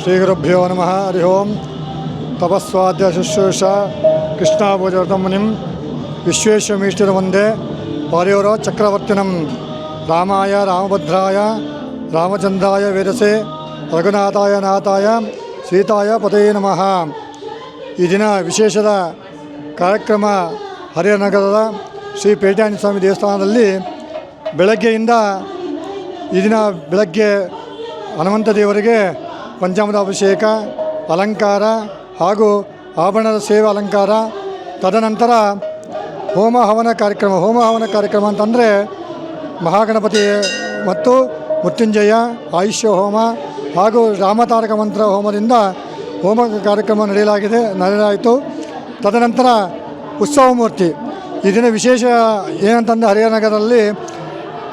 ಶ್ರೀಗುರುಭ್ಯೋ ನಮಃ ಹರಿ ಓಂ ತಪಸ್ವಾದ್ಯ ಶುಶ್ರೂಷ ಕೃಷ್ಣಾಭುಜವರ್ಧಂ ಮುನಿಂ ವಿಶ್ವೇಶ್ವಮೀಶ್ವರ ವಂದೇ ಪಾರ್ಯೋರ ಚಕ್ರವರ್ತಿನಂ ರಾಮಾಯ ರಾಮಭದ್ರಾಯ ರಾಮಚಂದ್ರಾಯ ವೇದಸೆ ರಘುನಾಥಾಯ ನಾಥಾಯ ಸೀತಾಯ ಪತೇ ನಮಃ ಈ ದಿನ ವಿಶೇಷದ ಕಾರ್ಯಕ್ರಮ ಹರಿಹರನಗರದ ಶ್ರೀ ಪೇಟಾಣಿ ಸ್ವಾಮಿ ದೇವಸ್ಥಾನದಲ್ಲಿ ಬೆಳಗ್ಗೆಯಿಂದ ಈ ದಿನ ಬೆಳಗ್ಗೆ ಹನುಮಂತ ದೇವರಿಗೆ ಪಂಚಾಮೃತ ಅಭಿಷೇಕ ಅಲಂಕಾರ ಹಾಗೂ ಆಭರಣದ ಸೇವೆ ಅಲಂಕಾರ. ತದನಂತರ ಹೋಮ ಹವನ ಕಾರ್ಯಕ್ರಮ ಹೋಮ ಹವನ ಕಾರ್ಯಕ್ರಮ ಅಂತಂದರೆ ಮಹಾಗಣಪತಿ ಮತ್ತು ಮೃತ್ಯುಂಜಯ, ಆಯುಷ್ಯ ಹೋಮ ಹಾಗೂ ರಾಮತಾರಕ ಮಂತ್ರ ಹೋಮದಿಂದ ಹೋಮ ಕಾರ್ಯಕ್ರಮ ನಡೆಯಲಾಗಿದೆ, ನಡೆಯಲಾಯಿತು. ತದನಂತರ ಉತ್ಸವ ಮೂರ್ತಿ ಇದಿನ ದಿನ ವಿಶೇಷ ಏನಂತಂದರೆ ಹರಿಹರನಗರದಲ್ಲಿ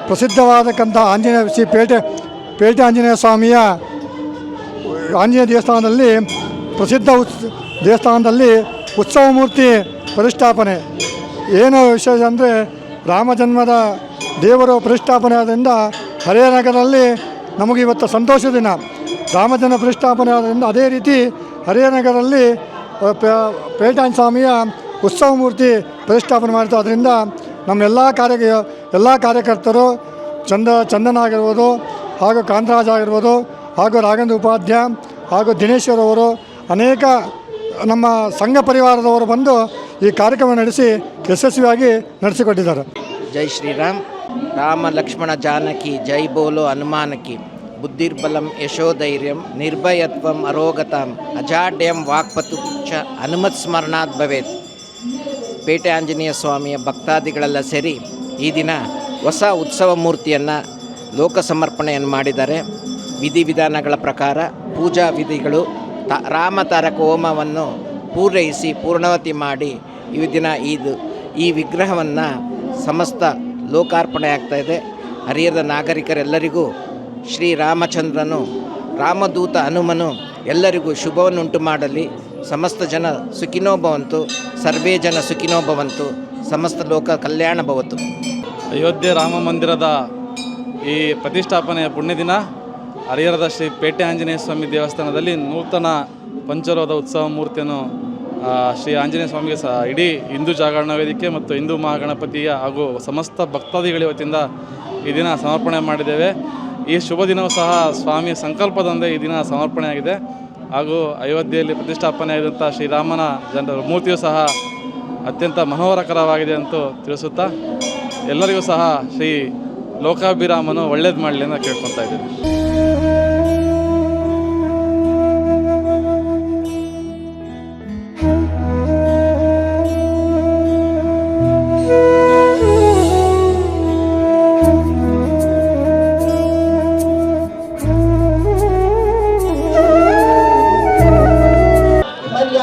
ಪ್ರಸಿದ್ಧವಾದಕ್ಕಂಥ ಆಂಜನೇಯ ಶ್ರೀ ಪೇಟೆ ಪೇಟೆ ಆಂಜನೇಯ ಸ್ವಾಮಿಯ ಆಂಜನೇಯ ದೇವಸ್ಥಾನದಲ್ಲಿ ಪ್ರಸಿದ್ಧ ಉತ್ಸ ದೇವಸ್ಥಾನದಲ್ಲಿ ಉತ್ಸವ ಮೂರ್ತಿ ಪ್ರತಿಷ್ಠಾಪನೆ. ಏನು ವಿಶೇಷ ಅಂದರೆ ರಾಮಜನ್ಮದ ದೇವರು ಪ್ರತಿಷ್ಠಾಪನೆ ಆದ್ದರಿಂದ ಹರಿಹರನಗರದಲ್ಲಿ ನಮಗೆ ಇವತ್ತು ಸಂತೋಷ ದಿನ. ರಾಮಜನ್ಮ ಪ್ರತಿಷ್ಠಾಪನೆ ಆದ್ದರಿಂದ ಅದೇ ರೀತಿ ಹರಿಹರನಗರದಲ್ಲಿ ಅ, ಪೇಟಾನ್ ಸ್ವಾಮಿಯ ಉತ್ಸವ ಮೂರ್ತಿ ಪ್ರತಿಷ್ಠಾಪನೆ ಮಾಡ್ತಾ ಅದರಿಂದ ನಮ್ಮೆಲ್ಲ ಕಾರ್ಯ ಎಲ್ಲ ಕಾರ್ಯಕರ್ತರು ಚಂದ ಚಂದನ ಆಗಿರ್ಬೋದು ಹಾಗೂ ಕಾಂತರಾಜ್ ಆಗಿರ್ಬೋದು ಹಾಗೂ ರಾಘವೇಂದ್ರ ಉಪಾಧ್ಯ ಹಾಗೂ ದಿನೇಶ್ವರವರು ಅನೇಕ ನಮ್ಮ ಸಂಘ ಪರಿವಾರದವರು ಬಂದು ಈ ಕಾರ್ಯಕ್ರಮ ನಡೆಸಿ ಯಶಸ್ವಿಯಾಗಿ ನಡೆಸಿಕೊಟ್ಟಿದ್ದಾರೆ. ಜೈ ಶ್ರೀರಾಮ್. ರಾಮ ಲಕ್ಷ್ಮಣ ಜಾನಕಿ, ಜೈ ಬೋಲೋ ಹನುಮಾನಕಿ. ಬುದ್ಧಿರ್ಬಲಂ ಯಶೋಧೈರ್ಯಂ, ನಿರ್ಭಯತ್ವಂ ಅರೋಗತಾಂ, ಅಜಾಡ್ಯಂ ವಾಕ್ಪತು ಚ ಹನುಮತ್ ಸ್ಮರಣಾತ್ ಭವೇತ್. ಪೇಟೆ ಆಂಜನೇಯ ಸ್ವಾಮಿಯ ಭಕ್ತಾದಿಗಳೆಲ್ಲ ಸೇರಿ ಈ ದಿನ ಹೊಸ ಉತ್ಸವ ಮೂರ್ತಿಯನ್ನು ಲೋಕ ಸಮರ್ಪಣೆಯನ್ನು ಮಾಡಿದ್ದಾರೆ. ವಿಧಿವಿಧಾನಗಳ ಪ್ರಕಾರ ಪೂಜಾ ವಿಧಿಗಳು ತ ರಾಮತಾರಕ ಹೋಮವನ್ನು ಪೂರೈಸಿ ಪೂರ್ಣವತಿ ಮಾಡಿ ಈ ದಿನ ಇದು ಈ ವಿಗ್ರಹವನ್ನು ಸಮಸ್ತ ಲೋಕಾರ್ಪಣೆ ಆಗ್ತಾ ಇದೆ. ಹರಿಯದ ನಾಗರಿಕರೆಲ್ಲರಿಗೂ ಶ್ರೀರಾಮಚಂದ್ರನು ರಾಮದೂತ ಹನುಮನು ಎಲ್ಲರಿಗೂ ಶುಭವನ್ನುಂಟು ಮಾಡಲಿ. ಸಮಸ್ತ ಜನ ಸುಖಿನೋ ಭವಂತು ಸರ್ವೇ ಜನ ಸುಖಿನೋ ಭವಂತು ಸಮಸ್ತ ಲೋಕ ಕಲ್ಯಾಣ ಭವತು ಅಯೋಧ್ಯೆ ರಾಮ ಮಂದಿರದ ಈ ಪ್ರತಿಷ್ಠಾಪನೆಯ ಪುಣ್ಯ ದಿನ ಹರಿಹರದ ಶ್ರೀ ಪೇಟೆ ಆಂಜನೇಯ ಸ್ವಾಮಿ ದೇವಸ್ಥಾನದಲ್ಲಿ ನೂತನ ಪಂಚರೋಧ ಉತ್ಸವ ಮೂರ್ತಿಯನ್ನು ಶ್ರೀ ಆಂಜನೇಯ ಸ್ವಾಮಿಗೆ ಸಹ ಇಡೀ ಹಿಂದೂ ಜಾಗರಣ ವೇದಿಕೆ ಮತ್ತು ಹಿಂದೂ ಮಹಾಗಣಪತಿಯ ಹಾಗೂ ಸಮಸ್ತ ಭಕ್ತಾದಿಗಳ ವತಿಯಿಂದ ಈ ದಿನ ಸಮರ್ಪಣೆ ಮಾಡಿದ್ದೇವೆ. ಈ ಶುಭ ದಿನವೂ ಸಹ ಸ್ವಾಮಿಯ ಸಂಕಲ್ಪದೊಂದೇ ಈ ದಿನ ಸಮರ್ಪಣೆಯಾಗಿದೆ ಹಾಗೂ ಅಯೋಧ್ಯೆಯಲ್ಲಿ ಪ್ರತಿಷ್ಠಾಪನೆ ಆಗಿದಂಥ ಶ್ರೀರಾಮನ ಜನರ ಮೂರ್ತಿಯೂ ಸಹ ಅತ್ಯಂತ ಮನೋಹರಕರವಾಗಿದೆ ಅಂತೂ ತಿಳಿಸುತ್ತಾ, ಎಲ್ಲರಿಗೂ ಸಹ ಶ್ರೀ ಲೋಕಾಭಿರಾಮನು ಒಳ್ಳೇದು ಮಾಡಲಿ ಅಂತ ಕೇಳ್ಕೊತಾ ಇದ್ದೀನಿ.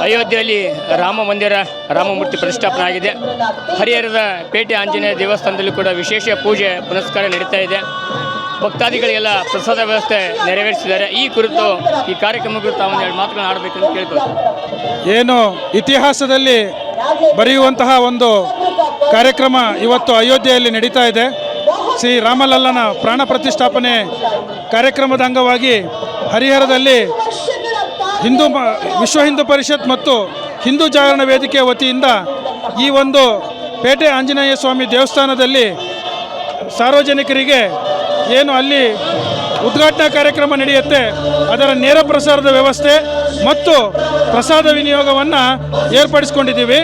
ಅಯೋಧ್ಯೆಯಲ್ಲಿ ರಾಮ ಮಂದಿರ ರಾಮಮೂರ್ತಿ ಪ್ರತಿಷ್ಠಾಪನೆ ಆಗಿದೆ. ಹರಿಹರದ ಪೇಟೆ ಆಂಜನೇಯ ದೇವಸ್ಥಾನದಲ್ಲಿ ಕೂಡ ವಿಶೇಷ ಪೂಜೆ, ಪುನಸ್ಕಾರ ನಡೀತಾ ಇದೆ. ಭಕ್ತಾದಿಗಳಿಗೆಲ್ಲ ಪ್ರಸಾದ ವ್ಯವಸ್ಥೆ ನೆರವೇರಿಸಿದ್ದಾರೆ. ಈ ಕುರಿತು ಈ ಕಾರ್ಯಕ್ರಮ ಕುರಿತು ತಾವು ಮಾತುಗಳನ್ನು ಆಡಬೇಕಂತ ಕೇಳ್ಕೊಳ್ತೀನಿ. ಏನು ಇತಿಹಾಸದಲ್ಲಿ ಬರೆಯುವಂತಹ ಒಂದು ಕಾರ್ಯಕ್ರಮ ಇವತ್ತು ಅಯೋಧ್ಯೆಯಲ್ಲಿ ನಡೀತಾ ಇದೆ. ಶ್ರೀ ರಾಮಲಲ್ಲನ ಪ್ರಾಣ ಪ್ರತಿಷ್ಠಾಪನೆ ಕಾರ್ಯಕ್ರಮದ ಅಂಗವಾಗಿ ಹರಿಹರದಲ್ಲಿ ಹಿಂದೂ ವಿಶ್ವ ಹಿಂದೂ ಪರಿಷತ್ ಮತ್ತು ಹಿಂದೂ ಜಾಗರಣ ವೇದಿಕೆ ವತಿಯಿಂದ ಈ ಒಂದು ಪೇಟೆ ಆಂಜನೇಯ ಸ್ವಾಮಿ ದೇವಸ್ಥಾನದಲ್ಲಿ ಸಾರ್ವಜನಿಕರಿಗೆ ಏನು ಅಲ್ಲಿ ಉದ್ಘಾಟನಾ ಕಾರ್ಯಕ್ರಮ ನಡೆಯುತ್ತೆ, ಅದರ ನೇರ ಪ್ರಸಾರದ ವ್ಯವಸ್ಥೆ ಮತ್ತು ಪ್ರಸಾದ ವಿನಿಯೋಗವನ್ನು ಏರ್ಪಡಿಸ್ಕೊಂಡಿದ್ದೀವಿ.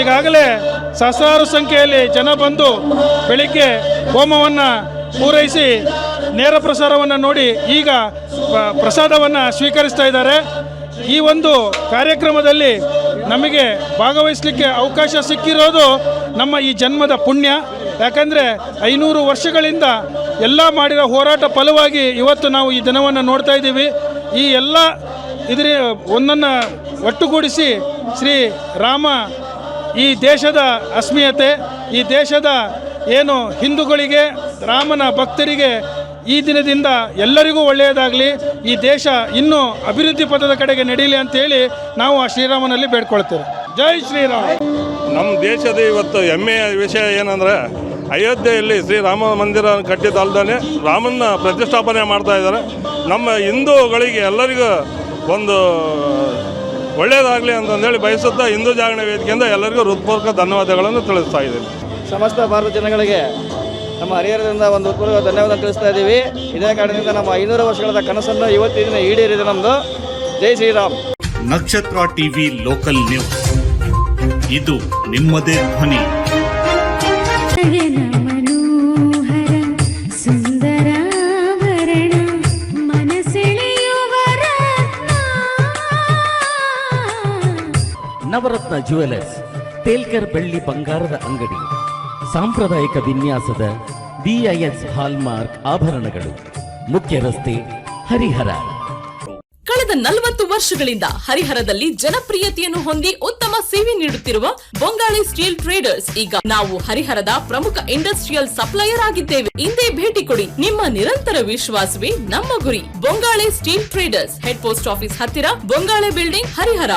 ಈಗಾಗಲೇ ಸಹಸ್ರಾರು ಸಂಖ್ಯೆಯಲ್ಲಿ ಜನ ಬಂದು ಬೆಳಿಗ್ಗೆ ಹೋಮವನ್ನು ಪೂರೈಸಿ ನೇರ ಪ್ರಸಾರವನ್ನು ನೋಡಿ ಈಗ ಪ್ರಸಾದವನ್ನು ಸ್ವೀಕರಿಸ್ತಾ ಇದ್ದಾರೆ. ಈ ಒಂದು ಕಾರ್ಯಕ್ರಮದಲ್ಲಿ ನಮಗೆ ಭಾಗವಹಿಸಲಿಕ್ಕೆ ಅವಕಾಶ ಸಿಕ್ಕಿರೋದು ನಮ್ಮ ಈ ಜನ್ಮದ ಪುಣ್ಯ. ಯಾಕಂದರೆ ಐನೂರು ವರ್ಷಗಳಿಂದ ಎಲ್ಲ ಮಾಡಿರೋ ಹೋರಾಟ ಫಲವಾಗಿ ಇವತ್ತು ನಾವು ಈ ದಿನವನ್ನು ನೋಡ್ತಾ ಇದ್ದೀವಿ. ಈ ಎಲ್ಲ ಇದರ ಒಂದನ್ನು ಒಟ್ಟುಗೂಡಿಸಿ ಶ್ರೀ ರಾಮ ಈ ದೇಶದ ಅಸ್ಮಿಯತೆ, ಈ ದೇಶದ ಏನು ಹಿಂದೂಗಳಿಗೆ, ರಾಮನ ಭಕ್ತರಿಗೆ ಈ ದಿನದಿಂದ ಎಲ್ಲರಿಗೂ ಒಳ್ಳೆಯದಾಗಲಿ ಈ ದೇಶ ಇನ್ನೂ ಅಭಿವೃದ್ಧಿ ಪಥದ ಕಡೆಗೆ ನಡೀಲಿ ಅಂತೇಳಿ ನಾವು ಆ ಶ್ರೀರಾಮನಲ್ಲಿ ಬೇಡ್ಕೊಳ್ತೇವೆ. ಜೈ ಶ್ರೀರಾಮ್. ನಮ್ಮ ದೇಶದ ಇವತ್ತು ಹೆಮ್ಮೆಯ ವಿಷಯ ಏನಂದ್ರೆ ಅಯೋಧ್ಯೆಯಲ್ಲಿ ಶ್ರೀರಾಮ ಮಂದಿರ ಕಟ್ಟಿದ್ದಲ್ದೇ ರಾಮನ ಪ್ರತಿಷ್ಠಾಪನೆ ಮಾಡ್ತಾ ಇದ್ದಾರೆ. ನಮ್ಮ ಹಿಂದೂಗಳಿಗೆ ಎಲ್ಲರಿಗೂ ಒಂದು ಒಳ್ಳೆಯದಾಗಲಿ ಅಂತಂದೇಳಿ ಬಯಸುತ್ತಾ ಹಿಂದೂ ಜಾಗರಣ ವೇದಿಕೆಯಿಂದ ಎಲ್ಲರಿಗೂ ಹೃತ್ಪೂರ್ವಕ ಧನ್ಯವಾದಗಳನ್ನು ತಿಳಿಸ್ತಾ ಇದ್ದೀನಿ. ಸಮಸ್ತ ಭಾರತ ಜನಗಳಿಗೆ ನಮ್ಮ ಹರಿಹರದಿಂದ ಒಂದು ಉತ್ಪೂರ್ವ ಧನ್ಯವಾದ ತಿಳಿಸ್ತಾ ಇದ್ದೀವಿ. ಇದೇ ಕಾರಣದಿಂದ ನಮ್ಮ ಐನೂರು ವರ್ಷಗಳ ಕನಸನ್ನು ಇವತ್ತಿನ ಈಡೇರಿದೆ ನಮ್ಮದು ಜೈ ಶ್ರೀರಾಮ್. ನಕ್ಷತ್ರ ಟಿವಿ ಲೋಕಲ್ ನ್ಯೂಸ್. ಇದು ನಿಮ್ಮದೇ ಧ್ವನಿ. ನವರತ್ನ ಜುವೆಲರ್ಸ್ ತೇಲ್ಕರ್ ಬೆಳ್ಳಿ ಬಂಗಾರದ ಅಂಗಡಿ. ಸಾಂಪ್ರದಾಯಿಕ ವಿನ್ಯಾಸದ ಬಿಐಎಸ್ ಹಾಲ್ಮಾರ್ಕ್ ಆಭರಣಗಳು. ಮುಖ್ಯ ರಸ್ತೆ, ಹರಿಹರ. ಕಳೆದ ನಲವತ್ತು ವರ್ಷಗಳಿಂದ ಹರಿಹರದಲ್ಲಿ ಜನಪ್ರಿಯತೆಯನ್ನು ಹೊಂದಿ ಉತ್ತಮ ಸೇವೆ ನೀಡುತ್ತಿರುವ ಬೊಂಗಾಳಿ ಸ್ಟೀಲ್ ಟ್ರೇಡರ್ಸ್, ಈಗ ನಾವು ಹರಿಹರದ ಪ್ರಮುಖ ಇಂಡಸ್ಟ್ರಿಯಲ್ ಸಪ್ಲೈಯರ್ ಆಗಿದ್ದೇವೆ. ಹಿಂದೆ ಭೇಟಿ ಕೊಡಿ ನಿಮ್ಮ ನಿರಂತರ ವಿಶ್ವಾಸವೇ ನಮ್ಮ ಗುರಿ. Bongale steel traders head post office ಹತ್ತಿರ ಬೊಂಗಾಳೆ ಬಿಲ್ಡಿಂಗ್ ಹರಿಹರ.